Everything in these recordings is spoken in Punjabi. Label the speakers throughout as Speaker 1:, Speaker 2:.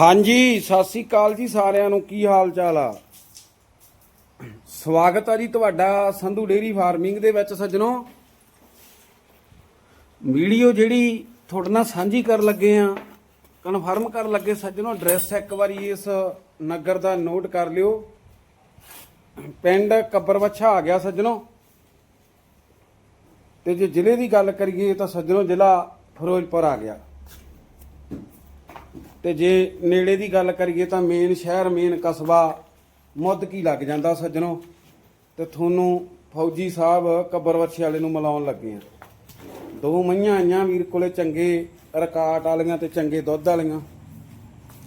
Speaker 1: ਹਾਂਜੀ, ਸਤਿ ਸ੍ਰੀ ਅਕਾਲ ਜੀ ਸਾਰਿਆਂ ਨੂੰ। ਕੀ ਹਾਲ ਚਾਲ ਆ? ਸਵਾਗਤ ਆ ਜੀ ਤੁਹਾਡਾ ਸੰਧੂ ਡੇਰੀ ਫਾਰਮਿੰਗ ਦੇ ਵਿੱਚ ਸੱਜਣੋ। ਵੀਡੀਓ ਜਿਹੜੀ ਤੁਹਾਡੇ ਨਾਲ ਸਾਂਝੀ ਕਰਨ ਲੱਗੇ ਆ, ਕਨਫਰਮ ਕਰਨ ਲੱਗੇ ਸੱਜਣੋ, ਐਡਰੈਸ ਇੱਕ ਵਾਰੀ ਇਸ ਨਗਰ ਦਾ ਨੋਟ ਕਰ ਲਿਓ। ਪਿੰਡ ਕੱਬਰਵੱਛਾ ਆ ਗਿਆ ਸੱਜਣੋ। ਤੇ ਜੇ ਜ਼ਿਲ੍ਹੇ ਦੀ ਗੱਲ ਕਰੀਏ ਤਾਂ ਸੱਜਣੋ ਜ਼ਿਲ੍ਹਾ ਫਿਰੋਜ਼ਪੁਰ ਆ ਗਿਆ। ਤੇ ਜੇ ਨੇੜੇ ਦੀ ਗੱਲ ਕਰੀਏ ਤਾਂ ਮੇਨ ਸ਼ਹਿਰ, ਮੇਨ ਕਸਬਾ ਮੁੱਦ ਕੀ ਲੱਗ ਜਾਂਦਾ ਸੱਜਣੋ? ਤੇ ਤੁਹਾਨੂੰ ਫੌਜੀ ਸਾਹਿਬ ਕਬਰਵੱਛੇ ਵਾਲੇ ਨੂੰ ਮਿਲਾਉਣ ਲੱਗੇ ਆ। ਦੋ ਮਈਆਂ ਆਈਆਂ ਵੀਰ ਕੋਲੇ ਚੰਗੇ ਰਕਾਟ ਵਾਲੀਆਂ ਤੇ ਚੰਗੇ ਦੁੱਧ ਵਾਲੀਆਂ।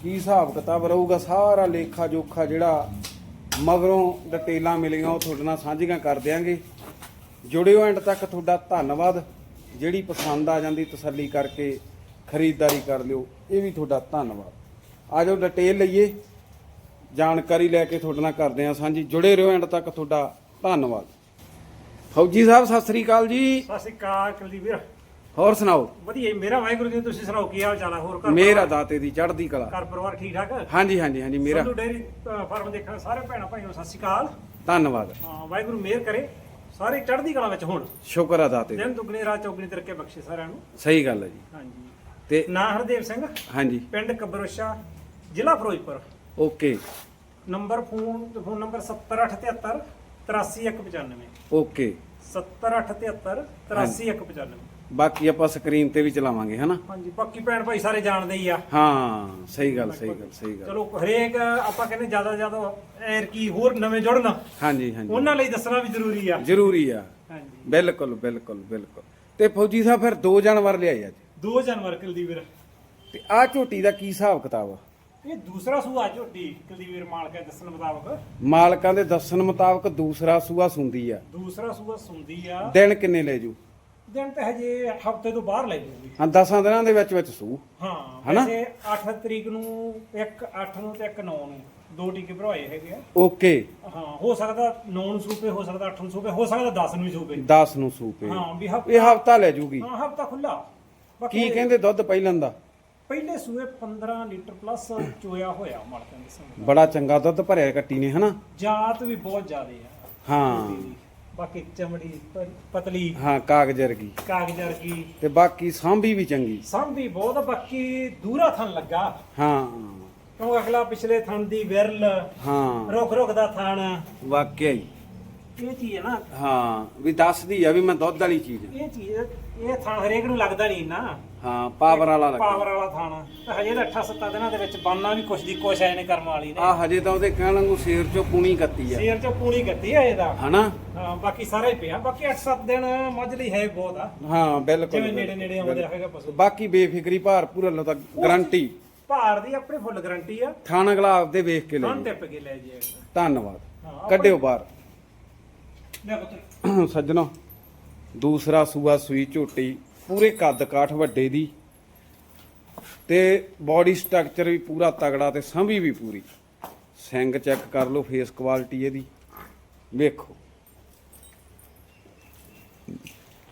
Speaker 1: ਕੀ ਹਿਸਾਬ ਕਿਤਾਬ ਰਹੂਗਾ? ਸਾਰਾ ਲੇਖਾ ਜੋਖਾ ਜਿਹੜਾ ਮਗਰੋਂ ਡਿਟੇਲਾਂ ਮਿਲੀਆਂ, ਉਹ ਤੁਹਾਡੇ ਨਾਲ ਸਾਂਝੀਆਂ ਕਰ ਦਿਆਂਗੇ। ਜੁੜਿਓ ਐਂਡ ਤੱਕ ਤੁਹਾਡਾ ਧੰਨਵਾਦ। ਜਿਹੜੀ ਪਸੰਦ ਆ ਜਾਂਦੀ ਤਸੱਲੀ ਕਰਕੇ ਖਰੀਦਦਾਰੀ ਕਰ ਲਿਓ ਇਹ ਵੀ ਤੁਹਾਡਾ ਧੰਨਵਾਦ। ਆ ਜਾਓ ਡਿਟੇਲ ਲਈਏ। ਜਾਣਕਾਰੀ ਲੈ ਕੇ ਤੁਹਾਡੇ ਨਾਲ ਕਰਦੇ ਆ ਸਾਂਝੀ। ਜੁੜੇ ਰਹੋ ਐਂਡ ਤੱਕ ਤੁਹਾਡਾ ਧੰਨਵਾਦ। ਫੌਜੀ ਸਾਹਿਬ ਸਤਿ ਸ੍ਰੀ ਅਕਾਲ ਜੀ।
Speaker 2: ਸਤਿ ਸ਼੍ਰੀ ਅਕਾਲ ਕੁਲਦੀਪ ਵੀਰ।
Speaker 1: ਹੋਰ ਸੁਣਾਓ?
Speaker 2: ਵਧੀਆ ਮੇਰਾ ਵਾਹਿਗੁਰੂ ਜੀ ਤੁਸੀਂ ਸੁਣਾਓ ਕੀ ਹਾਲ ਚਾਲ ਹੋਰ ਘਰ
Speaker 1: ਮੇਰਾ ਦਾਤੇ ਦੀ ਚੜ੍ਹਦੀ ਕਲਾ।
Speaker 2: ਘਰ ਪਰਿਵਾਰ ਠੀਕ ਠਾਕ?
Speaker 1: ਹਾਂਜੀ ਹਾਂਜੀ ਹਾਂਜੀ ਮੇਰਾ।
Speaker 2: ਸੰਧੂ ਡੇਅਰੀ ਅ, ਫਾਰਮ ਦੇਖਣ ਸਾਰੇ ਭੈਣਾਂ ਭਾਈਆਂ ਨੂੰ ਸਤਿ ਸ਼੍ਰੀ ਅਕਾਲ।
Speaker 1: ਧੰਨਵਾਦ।
Speaker 2: ਹਾਂ ਵਾਹਿਗੁਰੂ ਮਿਹਰ ਕਰੇ। ਸਾਰੇ ਚੜ੍ਹਦੀ ਕਲਾ ਵਿੱਚ ਹੋਣ।
Speaker 1: ਸ਼ੁਕਰ ਆ ਦਾਤੇ
Speaker 2: ਦਿਨ ਦੁਗਣੇ ਰਾਤ ਚੌਗਣੀ ਤਰੱਕੇ ਬਖਸ਼ੇ ਸਾਰਿਆਂ ਨੂੰ।
Speaker 1: ਸਹੀ ਗੱਲ ਹੈ ਜੀ।
Speaker 2: ਹਾਂਜੀ।
Speaker 1: ਤੇ
Speaker 2: ਨਾਂ ਹਰਦੇਵ ਸਿੰਘ।
Speaker 1: ਹਾਂਜੀ।
Speaker 2: ਪਿੰਡ ਕਬਰੋਸ਼ਾ ਜ਼ਿਲ੍ਹਾ Firozpur.
Speaker 1: Okay.
Speaker 2: Number phone phone number 70873 83195
Speaker 1: okay.
Speaker 2: 70873 83195
Speaker 1: ਬਾਕੀ ਆਪਾਂ ਸਕਰੀਨ ਤੇ ਵੀ ਚਲਾਵਾਂਗੇ ਹਨਾ?
Speaker 2: ਹਾਂਜੀ ਬਾਕੀ ਭੈਣ ਭਾਈ ਸਾਰੇ ਜਾਣਦੇ ਹੀ ਆ।
Speaker 1: ਹਾਂ ਸਹੀ ਗੱਲ ਸਹੀ ਗੱਲ ਸਹੀ ਗੱਲ।
Speaker 2: ਚਲੋ ਹਰੇਕ ਆਪਾਂ ਕਹਿੰਦੇ ਜ਼ਿਆਦਾ ਜ਼ਿਆਦਾ ਐਰ ਕੀ ਹੋਰ ਨਵੇਂ ਜੁੜਨ।
Speaker 1: ਹਾਂਜੀ ਹਾਂਜੀ।
Speaker 2: ਉਹਨਾਂ ਲਈ ਦੱਸਣਾ ਵੀ ਜ਼ਰੂਰੀ ਆ।
Speaker 1: ਜ਼ਰੂਰੀ ਆ।
Speaker 2: ਹਾਂਜੀ।
Speaker 1: ਬਿਲਕੁਲ ਬਿਲਕੁਲ ਬਿਲਕੁਲ। ਤੇ ਫੌਜੀ ਸਾਹਿਬ ਫਿਰ ਦੋ ਜਾਨਵਰ ਲਿਆਏ ਅੱਜ?
Speaker 2: ਦੋ ਜਾਨਵਰ ਕੁਲਦੀਪ
Speaker 1: ਤੇ ਆਹ ਝੋਟੀ ਦਾ ਕੀ ਹਿਸਾਬ ਕਿਤਾਬ ਆ?
Speaker 2: ਇਹ ਦੂਸਰਾ ਸੂਆ ਝੋਟੀ ਕੁਲਦੀਪ ਮਾਲਕ ਦੇ ਦੱਸਣ ਮੁਤਾਬਕ।
Speaker 1: ਮਾਲਕਾਂ ਦੇ ਦੱਸਣ ਮੁਤਾਬਕ ਦੂਸਰਾ ਸੂਆ ਸੁੰਦੀ ਆ।
Speaker 2: ਦੂਸਰਾ ਸੂਆ ਸੁੰਦੀ ਆ।
Speaker 1: ਦਿਨ ਕਿੰਨੇ ਲੈ ਜੂ?
Speaker 2: ਦਿਨ ਤਾਂ ਹਜੇ ਹਫ਼ਤੇ ਤੋਂ ਬਾਹਰ ਲੈ ਜੂਗੀ।
Speaker 1: ਹਾਂ 10 ਦਿਨਾਂ ਦੇ ਵਿੱਚ ਵਿੱਚ ਸੂ।
Speaker 2: ਹਾਂ
Speaker 1: ਹਨਾ?
Speaker 2: ਵੈਸੇ 8 ਤਰੀਕ ਨੂੰ ਇੱਕ 8 ਨੂੰ ਤੇ ਇੱਕ 9 ਨੂੰ। ਦੋ ਟੀਕੇ ਭਰਵਾਏ ਹੈਗੇ ਆ।
Speaker 1: ਓਕੇ।
Speaker 2: ਹਾਂ ਹੋ ਸਕਦਾ 9 ਨੂੰ ਸੂਪੇ ਹੋ ਸਕਦਾ 8 ਨੂੰ ਸੂਪੇ ਹੋ ਸਕਦਾ 10 ਨੂੰ ਵੀ ਸੂਪੇ।
Speaker 1: 10 ਨੂੰ ਸੂ ਪਏ
Speaker 2: ਹਾਂ ਵੀ
Speaker 1: ਇਹ
Speaker 2: ਹਫਤਾ
Speaker 1: ਹਫਤਾ ਲੈ ਜੂਗੀ।
Speaker 2: ਹਾਂ ਹਫਤਾ ਖੁੱਲਾ
Speaker 1: ਕੀ ਕਹਿੰਦੇ ਦੁੱਧ ਪਹਿਲਾਂ ਦਾ?
Speaker 2: ਪਹਿਲੇ ਸੂਏ 15 ਲੀਟਰ ਪਲੱਸ ਚੋਇਆ ਹੋਇਆ ਮਾਲਕਾਂ ਦੇ ਸਾਹਮਣੇ।
Speaker 1: ਬੜਾ ਚੰਗਾ ਦੁੱਧ ਭਰਿਆ ਕੱਟੀ ਨੇ ਹਨਾ?
Speaker 2: ਜਾਤ ਵੀ ਬਹੁਤ ਜ਼ਿਆਦੇ ਆ।
Speaker 1: ਹਾਂ।
Speaker 2: ਬਾਕੀ ਚਮੜੀ ਪ- ਪਤਲੀ
Speaker 1: ਹਾਂ ਕਾਗਜ਼ ਵਰਗੀ
Speaker 2: ਕਾਗਜ਼ ਵਰਗੀ
Speaker 1: ਤੇ ਬਾਕੀ ਸਾਂਭੀ ਵੀ ਚੰਗੀ।
Speaker 2: ਸੰਭੀ ਬਹੁਤ ਬਾਕੀ ਦੂਰਾ ਥਣ ਲੱਗਾ।
Speaker 1: ਹਾਂ।
Speaker 2: ਕਿਉਂ ਅਗਲਾ ਪਿਛਲੇ ਥਣ ਦੀ ਵਿਰਲ
Speaker 1: ਹਾਂ।
Speaker 2: ਰੁਕ ਰੁਕ ਦਾ ਥਣ।
Speaker 1: ਵਾਕਿਆ ਹੀ।
Speaker 2: ਇਹ ਚੀਜ਼ ਹੈ ਨਾ।
Speaker 1: ਹਾਂ ਵੀ ਦੱਸਦੀ ਆ ਵੀ ਮੈਂ ਦੁੱਧ ਵਾਲੀ ਚੀਜ਼ ਆ।
Speaker 2: ਇਹ ਚੀਜ਼ ਇਹ ਥਣ ਹਰੇਕ ਨੂੰ ਲੱਗਦਾ ਨਹੀਂ ਨਾ
Speaker 1: ਹਾਂ ਪਾਵਰ ਵਾਲਾ
Speaker 2: ਪਾਵਰ ਵਾਲਾ ਥਣ ਤੇ ਹਜੇ ਤਾਂ 8-7 ਦਿਨਾਂ ਦੇ ਵਿੱਚ ਬੰਨਾ ਵੀ ਕੁਛ ਦੀ ਕੋਸ਼ਿਸ਼ ਇਹਨੇ ਕਰਮ ਵਾਲੀ ਨੇ।
Speaker 1: ਆ ਹਜੇ ਤਾਂ ਉਹਦੇ ਕਹਿਣ ਵਾਂਗੂ ਸ਼ੇਰ ਚੋਂ ਪੂਣੀ ਕੱਤੀ ਆ।
Speaker 2: ਸ਼ੇਰ ਚ ਪੂਣੀ ਗੱਤੀ ਆ ਇਹਦਾ
Speaker 1: ਹਨਾ?
Speaker 2: ਹਾਂ ਬਾਕੀ ਸਾਰਾ ਹੀ ਪਿਆ। ਬਾਕੀ 8-7 ਦਿਨ ਮੱਝ ਲਈ ਹੈ ਬਹੁਤ ਆ।
Speaker 1: ਹਾਂ ਬਿਲਕੁਲ
Speaker 2: ਜਿਵੇਂ ਨੇੜੇ ਨੇੜੇ ਆਉਂਦੇ ਰਹੇਗਾ ਪਸ਼ੂ।
Speaker 1: ਬਾਕੀ ਬੇਫਿਕਰੀ ਭਾਰ ਪੂਰਾ ਲੋ ਤਾਂ ਗਰੰਟੀ
Speaker 2: ਭਾਰ ਦੀ ਆਪਣੀ ਫੁੱਲ ਗਾਰੰਟੀ ਆ।
Speaker 1: ਥਾਣ ਵੇਖ ਕੇ ਲੈ
Speaker 2: ਥਣ
Speaker 1: ਜੀ
Speaker 2: ਟਿੱਪ ਕੇ ਲੈ ਜਾਏਗਾ
Speaker 1: ਧੰਨਵਾਦ।
Speaker 2: ਹਾਂ,
Speaker 1: ਕੱਢਿਓ ਬਾਹਰ।
Speaker 2: ਲੈ ਪੁੱਤ
Speaker 1: ਸੱਜਣੋ। ਦੂਸਰਾ ਸੂਆ ਸੂਈ ਝੋਟੀ, ਪੂਰੇ ਕੱਦ ਕਾਠ ਵੱਡੇ ਦੀ ਤੇ ਬਾਡੀ ਸਟਰਕਚਰ ਵੀ ਪੂਰਾ ਤਗੜਾ ਤੇ ਸੰਭੀ ਵੀ ਪੂਰੀ। ਸਿੰਗ ਚੈੱਕ ਕਰ ਲਓ ਫੇਸ ਕੁਆਲਿਟੀ ਇਹਦੀ। ਵੇਖੋ।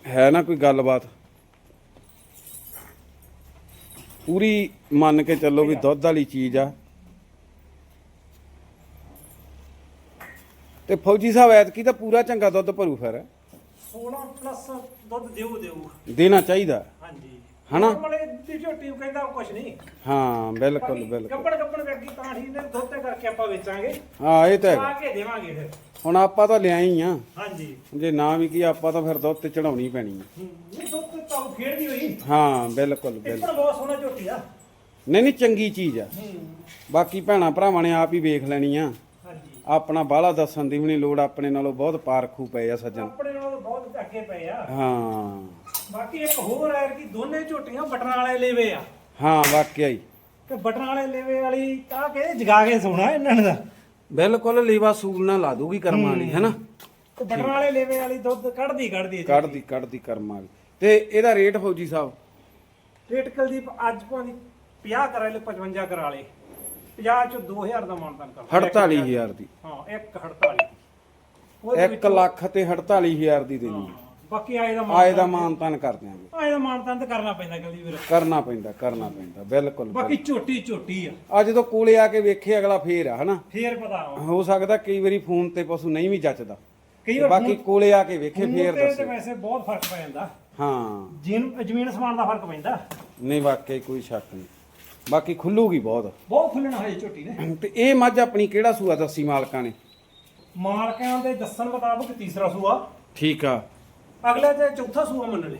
Speaker 1: ਹੈ ਨਾ ਕੋਈ ਗੱਲਬਾਤ? ਪੂਰੀ ਮੰਨ ਕੇ ਚੱਲੋ ਵੀ ਦੁੱਧ ਵਾਲੀ ਚੀਜ਼ ਆ। ਤੇ ਫੌਜੀ ਸਾਹਿਬ, ਐਤਕੀ ਤਾਂ ਪੂਰਾ ਚੰਗਾ ਦੁੱਧ ਭਰੂ ਫਿਰ।
Speaker 2: 16 ਪਲੱਸ ਦੁੱਧ ਦਿਓ ਦਿਓ
Speaker 1: ਦੇਣਾ ਚਾਹੀਦਾ।
Speaker 2: ਹਾਂਜੀ।
Speaker 1: ਹਨਾ?
Speaker 2: ਮਲੇ ਦੀ ਝੋਟੀ ਨੂੰ ਕਹਿੰਦਾ ਕੁਛ ਨਹੀਂ।
Speaker 1: ਹਾਂ ਬਿਲਕੁਲ ਬਿਲਕੁਲ।
Speaker 2: ਕੱਪੜ ਕੱਪੜ ਵੇਗੀ ਤਾਂ ਠੀਕ ਨੇ ਦੁੱਧ ਤੇ ਕਰਕੇ ਆਪਾਂ ਵੇਚਾਂਗੇ।
Speaker 1: ਹਾਂ ਇਹ ਤਾਂ
Speaker 2: ਆ
Speaker 1: ਹੈਗਾ
Speaker 2: ਕੇ ਦੇਵਾਂਗੇ ਫਿਰ।
Speaker 1: ਹੁਣ ਆਪਾਂ ਤਾਂ ਲਿਆਈ ਆ।
Speaker 2: ਹਾਂਜੀ।
Speaker 1: ਜੇ ਨਾ ਵੀ ਕੀ ਆਪਾਂ ਤਾਂ ਫਿਰ ਦੁੱਧ ਤੇ ਚੜਾਉਣੀ ਪੈਣੀ ਆ।
Speaker 2: ਹੂੰ, ਇਹ ਦੁੱਧ ਤੇ ਤਾਂ ਖੇਡਦੀ ਹੋਈ।
Speaker 1: ਹਾਂ ਬਿਲਕੁਲ ਬਿਲਕੁਲ।
Speaker 2: ਪਰ ਬਹੁਤ ਸੋਹਣਾ ਝੋਟੀ ਆ।
Speaker 1: ਨਹੀਂ ਨਹੀਂ ਚੰਗੀ ਚੀਜ਼ ਆ। ਬਾਕੀ ਭੈਣਾ ਭਰਾਵਾਂ ਨੇ ਆਪ ਹੀ ਵੇਖ ਲੈਣੀ ਆ। ਆਪਣਾ ਬਾਹਲਾ ਦੱਸਣ ਦੀ ਨਹੀਂ ਲੋੜ ਆਪਣੇ ਨਾਲੋਂ ਬਹੁਤ ਪਾਰਖੂ ਪਏ ਆ ਸੱਜਣ।
Speaker 2: ਆਪਣੇ ਨਾਲ ਬਹੁਤ ਅੱਗੇ ਪਏ ਆ।
Speaker 1: ਹਾਂ।
Speaker 2: ਬਾਕੀ ਇੱਕ ਹੋਰ ਹੈ ਕਿ ਦੋਨੇ ਝੋਟੀਆਂ ਬਟਨਾਂ ਵਾਲੇ ਲੇਵੇ ਆ।
Speaker 1: ਹਾਂ ਵਾਕਿਆ ਹੀ।
Speaker 2: ਤੇ ਬਟਨਾਂ ਵਾਲੇ ਲੇਵੇ ਵਾਲੀ ਤਾਂ ਕਿ ਜਗਾ ਕੇ ਸੋਣਾ ਇਹਨਾਂ ਨੇ ਦਾ।
Speaker 1: ਬਿਲਕੁਲ ਲੀਵਾ ਸੂਲ ਨਾਲ ਲਾ ਦੂਗੀ ਕਰਮਾਂ ਵਾਲੀ ਹੈਨਾ?
Speaker 2: ਤੇ ਬਟਨਾਂ ਵਾਲੇ ਲੇਵੇ ਵਾਲੀ ਦੁੱਧ ਕੱਢਦੀ ਕੱਢਦੀ
Speaker 1: ਕੱਢਦੀ ਕੱਢਦੀ ਕਰਮਾਂ ਵਾਲੀ। ਤੇ ਇਹਦਾ ਰੇਟ ਫੌਜੀ ਸਾਹਿਬ?
Speaker 2: ਰੇਟ ਕੁਲਦੀਪ ਅੱਜ ਭਾਵੇਂ 50 ਕਰਾ ਲੈ 55 ਕਰਾ ਲੈ 50 ਚ 2000 ਦਾ ਮਾਨਤਾਨ ਕਰ
Speaker 1: 48000 ਦੀ।
Speaker 2: ਹਾਂ 1 48 ਉਹਦੇ
Speaker 1: 1 ਲੱਖ ਤੇ 48000 ਦੀ ਦੇਣੀ ਆ।
Speaker 2: ਬਾਕੀ ਆਏ ਦਾ
Speaker 1: ਆਏ ਦਾ ਮਾਨ ਤਾਨ ਕਰ ਦਿਆਂਗੇ।
Speaker 2: ਆਏ ਦਾ ਮਾਨ ਤਾਂ ਕਰਨਾ ਪੈਂਦਾ ਗਲਦੀ ਵੀਰ।
Speaker 1: ਕਰਨਾ ਪੈਂਦਾ ਕਰਨਾ ਪੈਂਦਾ ਬਿਲਕੁਲ
Speaker 2: ਬਾਕੀ ਝੋਟੀ ਝੋਟੀ ਆ।
Speaker 1: ਆ ਜਦੋਂ ਕੋਲੇ ਆ ਕੇ ਵੇਖੇ ਅਗਲਾ ਫੇਰ ਆ ਹਨਾ?
Speaker 2: ਫੇਰ ਪਤਾ ਵਾ
Speaker 1: ਹੋ ਸਕਦਾ ਕਈ ਵਾਰੀ ਫੋਨ ਤੇ ਪਸ਼ੂ ਨਹੀਂ ਵੀ ਜੱਚਦਾ।
Speaker 2: ਕਈ ਵਾਰ
Speaker 1: ਬਾਕੀ ਕੋਲੇ ਆ ਕੇ ਵੇਖੇ
Speaker 2: ਫੋਨ
Speaker 1: ਫੇਰ
Speaker 2: ਤੇ ਤੇ
Speaker 1: ਦੱਸੇ
Speaker 2: ਵੈਸੇ ਬਹੁਤ ਫ਼ਰਕ ਪੈ ਜਾਂਦਾ।
Speaker 1: ਹਾਂ।
Speaker 2: ਜੀਨ ਜ਼ਮੀਨ ਸਮਾਨ ਦਾ ਫ਼ਰਕ ਪੈਂਦਾ।
Speaker 1: ਨਹੀਂ ਵਾਕਈ ਕੋਈ ਸ਼ੱਕ ਨਹੀਂ। ਬਾਕੀ ਖੁੱਲੂਗੀ ਬਹੁਤ।
Speaker 2: ਬਹੁਤ ਖੁੱਲਣਾ ਹੈ ਝੋਟੀ ਨੇ।
Speaker 1: ਤੇ ਇਹ ਮੱਝ ਆਪਣੀ ਕਿਹੜਾ ਸੂਆ ਦੱਸੀ ਮਾਲਕਾਂ ਨੇ?
Speaker 2: ਮਾਲਕਾਂ ਦੇ ਦੱਸਣ ਮੁਤਾਬਕ ਤੀਸਰਾ ਸੂਆ।
Speaker 1: ਠੀਕ ਆ।
Speaker 2: ਅਗਲੇ ਤੇ ਚੌਥਾ ਸੂਆ ਮੰਨ ਲੈ।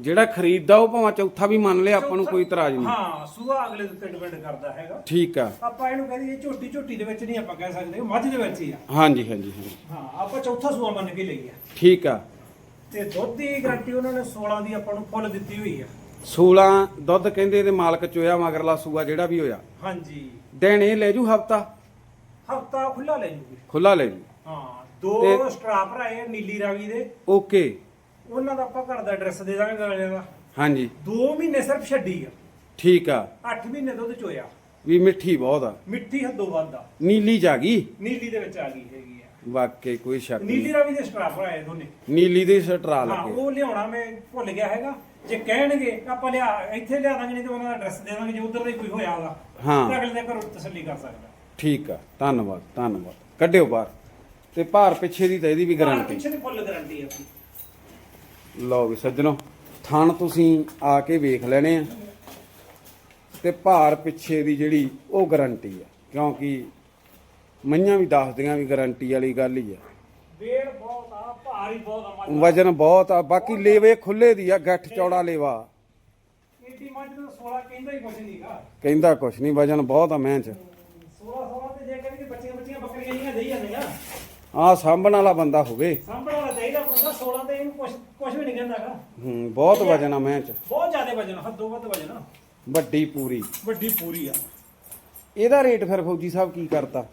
Speaker 1: ਜਿਹੜਾ ਖਰੀਦਦਾ ਉਹ ਭਾਵੇਂ ਚੌਥਾ ਵੀ ਮੰਨ ਲਿਆ ਆਪਾਂ ਨੂੰ ਕੋਈ ਇਤਰਾਜ਼ ਨਹੀਂ।
Speaker 2: ਹਾਂ ਸੂਆ ਅਗਲੇ ਦੇ ਉੱਤੇ ਡਿਪੈਂਡ ਕਰਦਾ ਹੈਗਾ।
Speaker 1: ਠੀਕ ਆ।
Speaker 2: ਆਪਾਂ ਇਹਨੂੰ ਕਹਿੰਦੇ ਇਹ ਝੋਟੀ ਝੋਟੀ ਦੇ ਵਿੱਚ ਨਹੀਂ ਆਪਾਂ ਕਹਿ ਸਕਦੇ ਮੱਝ ਦੇ ਵਿੱਚ ਹੀ ਆ।
Speaker 1: ਹਾਂਜੀ ਹਾਂਜੀ ਹਾਂਜੀ।
Speaker 2: ਹਾਂ ਆਪਾਂ ਚੌਥਾ ਸੂਆ ਮੰਨ ਕੇ ਲਈ ਆ
Speaker 1: ਠੀਕ ਆ।
Speaker 2: ਤੇ ਦੁੱਧ ਦੀ ਗਾਰੰਟੀ ਉਹਨਾਂ ਨੇ 16 ਦੀ ਆਪਾਂ ਨੂੰ ਫੁੱਲ ਦਿੱਤੀ ਹੋਈ ਆ।
Speaker 1: 16 ਦੁੱਧ ਕਹਿੰਦੇ ਇਹਦੇ ਮਾਲਕ ਚੋਇਆ ਮਗਰਲਾ ਸੂਆ ਜਿਹੜਾ ਵੀ ਹੋਇਆ।
Speaker 2: ਹਾਂਜੀ।
Speaker 1: ਦਿਨ ਇਹ ਲੈ ਜੂ ਹਫਤਾ?
Speaker 2: ਹਫਤਾ ਖੁੱਲਾ ਲੈ ਜੂਗੀ।
Speaker 1: ਖੁੱਲਾ ਲੈ ਜੂ।
Speaker 2: ਹਾਂ ਦੋ ਸਟ੍ਰਾਪ ਆ ਨੀਲੀ ਰਾਵੀ ਦੇ।
Speaker 1: ਓਕੇ।
Speaker 2: ਉਹਨਾਂ ਦਾ ਆਪਾਂ ਘਰ ਦਾ ਐਡਰੈਸ ਦੇ ਦਾਂਗੇ ਗਾਲੇ ਦਾ।
Speaker 1: ਹਾਂਜੀ।
Speaker 2: 2 ਮਹੀਨੇ ਸਿਰਫ ਛੱਡੀ ਆ।
Speaker 1: ਠੀਕ ਆ।
Speaker 2: 8 ਮਹੀਨੇ ਦੁੱਧ ਚੋਇਆ।
Speaker 1: ਵੀ ਮਿੱਠੀ ਬਹੁਤ ਆ।
Speaker 2: ਮਿੱਠੀ ਹੱਦੋਂ ਵੱਧ ਆ।
Speaker 1: ਨੀਲੀ ਜਾ ਗਈ?
Speaker 2: ਨੀਲੀ ਦੇ ਵਿੱਚ ਆ ਗਈ ਹੈਗੀ ਆ।
Speaker 1: ਵਾਕਈ ਕੋਈ ਸ਼ੱਕ
Speaker 2: ਨੀਲੀ
Speaker 1: ਨਹੀਂ।
Speaker 2: ਰਾਵੀ ਦੇ ਸਟ੍ਰਾਪ ਆਏ ਦੋਨੇ।
Speaker 1: ਨੀਲੀ ਦੇ ਸਟਰਾ
Speaker 2: ਹਾਂ
Speaker 1: ਲੱਗੇ।
Speaker 2: ਉਹ ਲਿਆਉਣਾ ਮੈਂ ਭੁੱਲ ਗਿਆ ਹੈਗਾ। ਜੇ ਕਹਿਣਗੇ ਆਪਾਂ ਲਿਆ ਇੱਥੇ ਲਿਆ ਦਾਂਗੇ ਨਹੀਂ ਤੇ ਉਹਨਾਂ ਦਾ ਐਡਰੈਸ ਦੇ ਦਾਂਗੇ ਜੇ ਉਧਰ ਦਾ ਕੋਈ ਹੋਇਆ ਵਾ
Speaker 1: ਹਾਂ।
Speaker 2: ਤਾਂ ਅਗਲੇ ਦੇ ਘਰੋਂ ਤਸੱਲੀ ਕਰ ਸਕਦਾ।
Speaker 1: ਠੀਕ ਆ ਧੰਨਵਾਦ ਧੰਨਵਾਦ। ਕੱਢਿਓ ਬਾਹਰ। ਤੇ ਭਾਰ ਪਿੱਛੇ ਦੀ ਤਾਂ ਇਹਦੀ ਵੀ ਗਾਰੰਟੀ
Speaker 2: ਪਿੱਛੇ ਦੀ ਫੁੱਲ ਗਾਰੰਟੀ ਆ ਆਪਣੀ
Speaker 1: ਲਓ ਵੀ ਸੱਜਣੋ ਥਣ ਤੁਸੀਂ ਆ ਕੇ ਵੇਖ ਲੈਣੇ ਆ। ਤੇ ਭਾਰ ਪਿੱਛੇ ਦੀ ਜਿਹੜੀ ਉਹ ਗਾਰੰਟੀ ਆ ਕਿਉਂਕਿ ਮਈਆਂ ਵੀ ਦੱਸਦੀਆਂ ਵੀ ਗਾਰੰਟੀ ਵਾਲੀ ਗੱਲ ਹੀ ਆ।
Speaker 2: ਬਹੁਤ ਆ ਮੱਝ
Speaker 1: ਵਜਨ ਬਹੁਤ ਆ। ਬਾਕੀ ਲੇਵੇ ਖੁੱਲੇ ਦੀ ਆ ਗੱਠ ਚੌੜਾ ਲੇਵਾ।
Speaker 2: ਏਡੀ ਮੱਝ ਨੂੰ 16 ਕਹਿੰਦਾ ਹੀ ਕੁਝ ਨਹੀਂਗਾ
Speaker 1: ਕਹਿੰਦਾ ਕੁਛ ਨਹੀਂ ਵਜਨ ਬਹੁਤ ਆ ਮੈਂ ਚ
Speaker 2: 16 16 ਤੇ ਜੇ ਕਹਿੰਦੇ ਬੱਚੀਆਂ ਬੱਚੀਆਂ ਬੱਕਰੀਆਂ ਜੀਆਂ ਦੇਈ ਜਾਂਦੀਆਂ
Speaker 1: ਆ। ਸਾਂਭਣ ਵਾਲਾ ਬੰਦਾ ਹੋਵੇ।
Speaker 2: ਸਾਂਭਣ ਵਾਲਾ ਚਾਹੀਦਾ ਬੰਦਾ 16 ਤੇ ਇਹਨੂੰ ਕੁਝ ਕੁਝ ਵੀ ਨਹੀਂ ਕਹਿੰਦਾਗਾ
Speaker 1: ਹੂੰ ਬਹੁਤ ਵਜਨ ਆ ਮੈਂ ਚ
Speaker 2: ਬਹੁਤ ਜ਼ਿਆਦਾ ਵਜਨ ਹੱਦੋਂ ਵੱਧ ਵਜਨ ਆ।
Speaker 1: ਵੱਡੀ ਪੂਰੀ।
Speaker 2: ਵੱਡੀ ਪੂਰੀ ਆ।
Speaker 1: ਇਹਦਾ ਰੇਟ ਫਿਰ ਫੌਜੀ ਸਾਹਿਬ ਕੀ ਕਰਤਾ?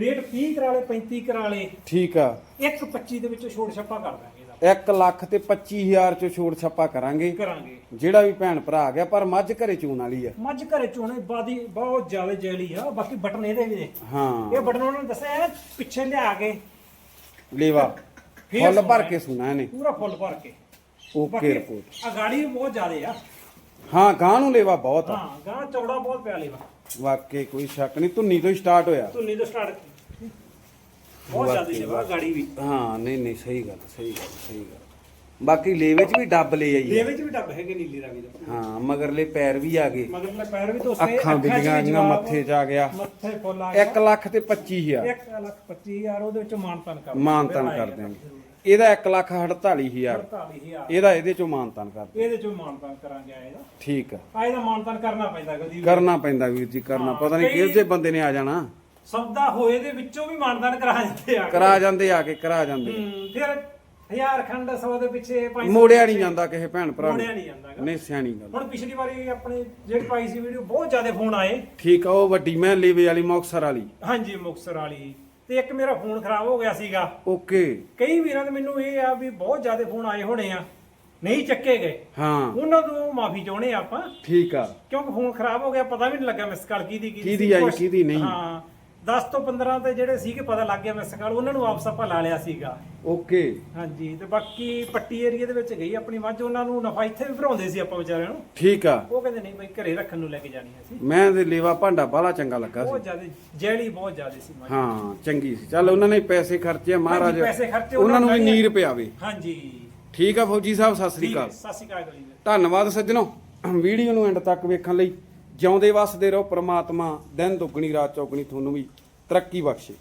Speaker 2: ਰੇਟ 30 ਕਰਾ ਲੇ 35 ਕਰਾ ਲੇ
Speaker 1: ਠੀਕ ਆ।
Speaker 2: 1.25 ਦੇ ਵਿੱਚੋਂ ਛੋੜ ਛੱਪਾ ਕਰ ਦਾਂਗੇ ਇਹਦਾ।
Speaker 1: 1 ਲੱਖ ਤੇ 25000 ਚ ਛੋੜ ਛੱਪਾ ਕਰਾਂਗੇ।
Speaker 2: ਕਰਾਂਗੇ।
Speaker 1: ਜਿਹੜਾ ਵੀ ਭੈਣ ਭਰਾ ਆ ਗਿਆ ਪਰ ਮੱਝ ਘਰੇ ਚੂਣ ਵਾਲੀ ਆ।
Speaker 2: ਮੱਝ ਘਰੇ ਚੋਣੇ ਬਾਦੀ ਬਹੁਤ ਜ਼ਿਆਦਾ ਜੈਲੀ ਆ। ਬਾਕੀ ਬਟਨ ਇਹਦੇ ਵੀ ਨੇ।
Speaker 1: ਹਾਂ।
Speaker 2: ਇਹ ਬਟਨ ਉਹਨਾਂ ਨੇ ਦੱਸਿਆ ਐਨ ਪਿੱਛੇ ਲਿਆ ਕੇ
Speaker 1: ਲੇਵਾ।
Speaker 2: ਫੇਰ
Speaker 1: ਫੁੱਲ ਭਰ ਕੇ ਸੁਣਾ ਇਹਨੇ।
Speaker 2: ਪੂਰਾ ਫੁੱਲ ਭਰ ਕੇ।
Speaker 1: ਓਕੇ ਰਿਪੋਰਟ
Speaker 2: ਆ ਗਾੜੀ ਵੀ ਬਹੁਤ ਜ਼ਿਆਦਾ ਆ।
Speaker 1: ਹਾਂ ਗਾਂ ਨੂੰ ਲੇਵਾ ਬਹੁਤ ਆ।
Speaker 2: ਹਾਂ ਗਾਂ ਚੌੜਾ ਬਹੁਤ ਪਿਆ ਲੇਵਾ।
Speaker 1: ਵਾਕਈ ਕੋਈ ਸ਼ੱਕ ਨਹੀਂ ਧੁੰਨੀ ਤੋਂ ਹੀ ਸਟਾਰਟ ਹੋਇਆ।
Speaker 2: ਧੁੰਨੀ ਤੋਂ ਸਟਾਰਟ ਬਹੁਤ ਜ਼ਿਆਦਾ ਲੇਵਾ ਗਾੜੀ ਵੀ।
Speaker 1: ਹਾਂ ਨਹੀਂ ਨਹੀਂ ਸਹੀ ਗੱਲ ਸਹੀ ਗੱਲ ਸਹੀ ਗੱਲ। ਬਾਕੀ ਲੇਵੇ ਚ ਵੀ ਡੱਬ ਲੈ ਆਈ
Speaker 2: ਦੇ
Speaker 1: ਆ
Speaker 2: ਵਿੱਚ ਵੀ ਡੱਬ ਹੈਗੇ ਨੀਲੀ ਰਾਵੀ ਦੇ।
Speaker 1: ਹਾਂ ਮਗਰਲੇ ਪੈਰ ਵੀ ਆ ਗਏ।
Speaker 2: ਮਗਰ ਲੈ ਪੈਰ ਵੀ ਦੋਸਤੇ
Speaker 1: ਅੱਖਾਂ ਬਿਲੀਆਂ ਆਈਆਂ ਮੱਥੇ ਚ ਆ ਗਿਆ।
Speaker 2: ਮੱਥੇ ਫੁੱਲ ਆ
Speaker 1: 1 ਲੱਖ ਤੇ 25000
Speaker 2: 1 ਲੱਖ 25000 ਉਹਦੇ ਵਿੱਚੋਂ ਮਾਨਤਨ ਕਰ
Speaker 1: ਮਾਨਤਨ ਕਰ ਦਿਆਂਗੇ। ਇਹਦਾ 1 ਲੱਖ 48000
Speaker 2: 48000
Speaker 1: ਇਹਦਾ ਇਹਦੇ ਚੋਂ ਮਾਨਤਨ ਕਰ ਦਿਆਂਗੇ।
Speaker 2: ਇਹਦੇ ਚੋਂ ਮਾਨਤਨ ਕਰਾਂਗੇ ਆਏ ਦਾ।
Speaker 1: ਠੀਕ ਆ।
Speaker 2: ਆਏ ਦਾ ਮਾਨਤਨ ਕਰਨਾ ਪੈਂਦਾ ਵੀ।
Speaker 1: ਕਰਨਾ ਪੈਂਦਾ ਵੀਰ ਜੀ ਕਰਨਾ। ਪਤਾ ਨਹੀਂ ਕਿਹੋ ਜਿਹੇ ਬੰਦੇ ਨੇ ਆ ਜਾਣਾ।
Speaker 2: ਸੌਦਾ ਹੋਏ ਦੇ ਵਿੱਚੋਂ ਵੀ ਮਾਨਤਨ ਕਰਾ ਜਾਂਦੇ ਆ।
Speaker 1: ਕਰਾ ਜਾਂਦੇ ਆ ਕੇ ਕਰਾ ਜਾਂਦੇ
Speaker 2: ਹੂੰ, ਫਿਰ ਹਜ਼ਾਰ ਖੰਡ ਸੌ ਦੇ ਪਿੱਛੇ ਪੰਜ ਸੌ
Speaker 1: ਮੋੜਿਆ ਨਹੀਂ ਜਾਂਦਾ ਕਿਸੇ ਭੈਣ ਭਰਾ
Speaker 2: ਮੋੜਿਆ ਨਹੀਂ ਜਾਂਦਾ ਗਾ।
Speaker 1: ਨਹੀਂ ਸਿਆਣੀ ਗੱਲ
Speaker 2: ਹੁਣ ਪਿਛਲੀ ਵਾਰੀ ਆਪਣੇ ਜਿਹੜੀ ਪਾਈ ਸੀ ਵੀਡੀਓ ਬਹੁਤ ਜ਼ਿਆਦਾ ਫੋਨ ਆਏ।
Speaker 1: ਠੀਕ ਆ ਉਹ ਵੱਡੀ ਮੈਂ ਲੇਵੇ ਵਾਲੀ ਮੁਕਸਰ ਵਾਲੀ।
Speaker 2: ਹਾਂਜੀ ਮੁਕਸਰ ਵਾਲੀ। ਤੇ ਇੱਕ ਮੇਰਾ ਫੋਨ ਖਰਾਬ ਹੋ ਗਿਆ ਸੀਗਾ।
Speaker 1: ਓਕੇ।
Speaker 2: ਕਈ ਵੀਰਾਂ ਦੇ ਮੈਨੂੰ ਇਹ ਆ ਵੀ ਬਹੁਤ ਜ਼ਿਆਦਾ ਫੋਨ ਆਏ ਹੋਣੇ ਆ ਨਹੀਂ ਚੱਕੇ ਗਏ।
Speaker 1: ਹਾਂ।
Speaker 2: ਉਹਨਾਂ ਤੋਂ ਮਾਫੀ ਚਾਹੁੰਦੇ ਆ ਆਪਾਂ।
Speaker 1: ਠੀਕ ਆ।
Speaker 2: ਕਿਉਂਕਿ ਫੋਨ ਖਰਾਬ ਹੋ ਗਿਆ ਪਤਾ ਵੀ ਨਹੀਂ ਲੱਗਾ ਮਿਸ ਕਾਲ ਕਿਹਦੀ
Speaker 1: ਕਿਹਦੀ
Speaker 2: ਸੀ,
Speaker 1: ਆਈ, ਕਿਹਦੀ ਨਹੀਂ।
Speaker 2: ਹਾਂ। 10 ਤੋਂ 15 ਤੇ ਜਿਹੜੇ ਸੀਗੇ ਪਤਾ ਲੱਗ ਗਿਆ ਮਿਸ ਕਾਲ ਉਹਨਾਂ ਨੂੰ ਵਾਪਸ ਆਪਾਂ ਲਾ ਲਿਆ ਸੀਗਾ।
Speaker 1: ਓਕੇ।
Speaker 2: ਹਾਂਜੀ ਤੇ ਬਾਕੀ ਪੱਟੀ ਏਰੀਆ ਦੇ ਵਿੱਚ ਗਈ ਆਪਣੀ ਮੱਝ ਉਹਨਾਂ ਨੂੰ ਨਫਾ ਇੱਥੇ ਵੀ ਭਰਾਉਂਦੇ ਸੀ ਆਪਾਂ ਵਿਚਾਰਿਆਂ ਨੂੰ।
Speaker 1: ਠੀਕ ਆ।
Speaker 2: ਉਹ ਕਹਿੰਦੇ ਨਹੀਂ ਬਈ ਘਰੇ ਰੱਖਣ ਨੂੰ ਲੈ ਕੇ ਜਾਣੀ ਸੀ
Speaker 1: ਮੈਂ ਤੇ ਲੇਵਾ ਭਾਂਡਾ ਬਾਲਾ ਚੰਗਾ ਲੱਗਾ
Speaker 2: ਬਹੁਤ
Speaker 1: ਸੀ
Speaker 2: ਜ਼ਿਆਦਾ ਜੈਲੀ ਬਹੁਤ ਜ਼ਿਆਦਾ ਸੀ ਮੱਝ।
Speaker 1: ਹਾਂ ਚੰਗੀ ਸੀ। ਚੱਲ ਉਹਨਾਂ ਨੇ ਪੈਸੇ ਖਰਚੇ ਆ, ਮਹਾਰਾਜ
Speaker 2: ਹਾਂਜੀ, ਪੈਸੇ ਖਰਚੇ
Speaker 1: ਉਹਨਾਂ ਨੂੰ ਵੀ ਨੀਰ ਪਿਆਵੇ।
Speaker 2: ਹਾਂਜੀ।
Speaker 1: ਠੀਕ ਆ ਫੌਜੀ ਸਾਹਿਬ ਸਤਿ ਸ੍ਰੀ ਅਕਾਲ।
Speaker 2: ਸਤਿ ਸ਼੍ਰੀ ਅਕਾਲ ਜੀ।
Speaker 1: ਧੰਨਵਾਦ ਸੱਜਣੋ। ਵੀਡੀਓ ਨੂੰ ਐਂਡ ਤੱਕ ਵੇਖਣ ਲਈ। ਜਿਉਂਦੇ ਵਸਦੇ ਰਹੋ ਪ੍ਰਮਾਤਮਾ ਦਿਨ ਦੁੱਗਣੀ ਰਾਤ ਚੌਗਣੀ ਤੁਹਾਨੂੰ ਵੀ ਤਰੱਕੀ ਬਖਸ਼ੇ।